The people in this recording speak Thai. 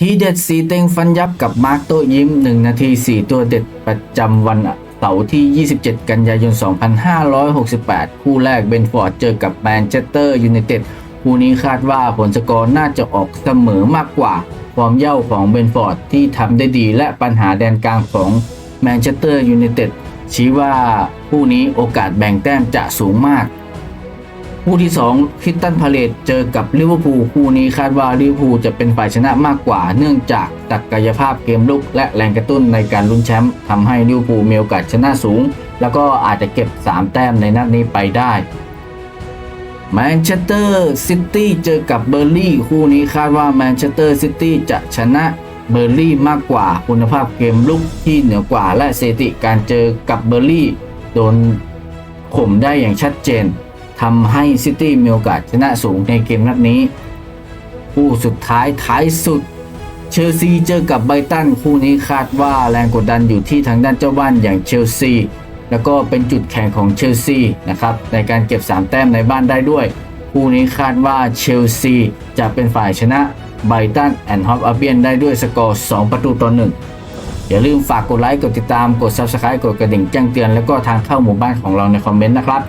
ทีเด็ดสีเต็งฟันยับกับมาร์กโตยิ้ม 1 นาที 4 ตัวเด็ดประจำวันเสาร์ที่ 27 กันยายน 2568 คู่แรกเบนฟอร์ดเจอกับแมนเชสเตอร์ยูไนเต็ดคู่นี้คาดว่าผลสกอร์น่าจะออกเสมอมากกว่า ความเย่าของเบนฟอร์ดที่ทำได้ดีและปัญหาแดนกลางของแมนเชสเตอร์ยูไนเต็ดชี้ว่าคู่นี้โอกาสแบ่งแต้มจะสูงมาก คู่ที่2คิตตันพาเลตเจอกับลิเวอร์พูลคู่นี้คาดว่าลิเวอร์พูลจะเป็นฝ่ายชนะมากกว่า เนื่องจากศักยภาพเกมลุกและแรงกระตุ้นในการลุ้นแชมป์ทำให้ลิเวอร์พูลมีโอกาสชนะสูง แล้วก็อาจจะเก็บ 3 แต้มในนัดนี้ไปได้แมนเชสเตอร์ซิตี้เจอกับเบอร์ลี่คู่นี้คาดว่าแมนเชสเตอร์ซิตี้จะชนะเบอร์ลี่มากกว่าคุณภาพเกมลุกที่เหนือกว่าและสถิติการเจอกับเบอร์ลี่โดนข่มได้อย่างชัดเจน ทำให้ซิตี้มีโอกาสชนะสูงในเกมนัดนี้ คู่สุดท้ายท้ายสุด เชลซีเจอกับไบตันคู่นี้คาดว่าแรงกดดันอยู่ที่ทางด้านเจ้าบ้านอย่างเชลซี แล้วก็เป็นจุดแข่งของเชลซีนะครับในการเก็บ 3 แต้มในบ้านได้ด้วย คู่นี้คาดว่าเชลซีจะเป็นฝ่ายชนะไบตันแอนด์ฮอปอาเบียนได้ด้วยสกอร์ 2 ประตูต่อหนึ่งอย่าลืมฝากกดไลค์ กดติดตาม กด Subscribe กดกระดิ่งแจ้งเตือน แล้วก็ทางเข้าหมู่บ้านของเราในคอมเมนต์นะครับ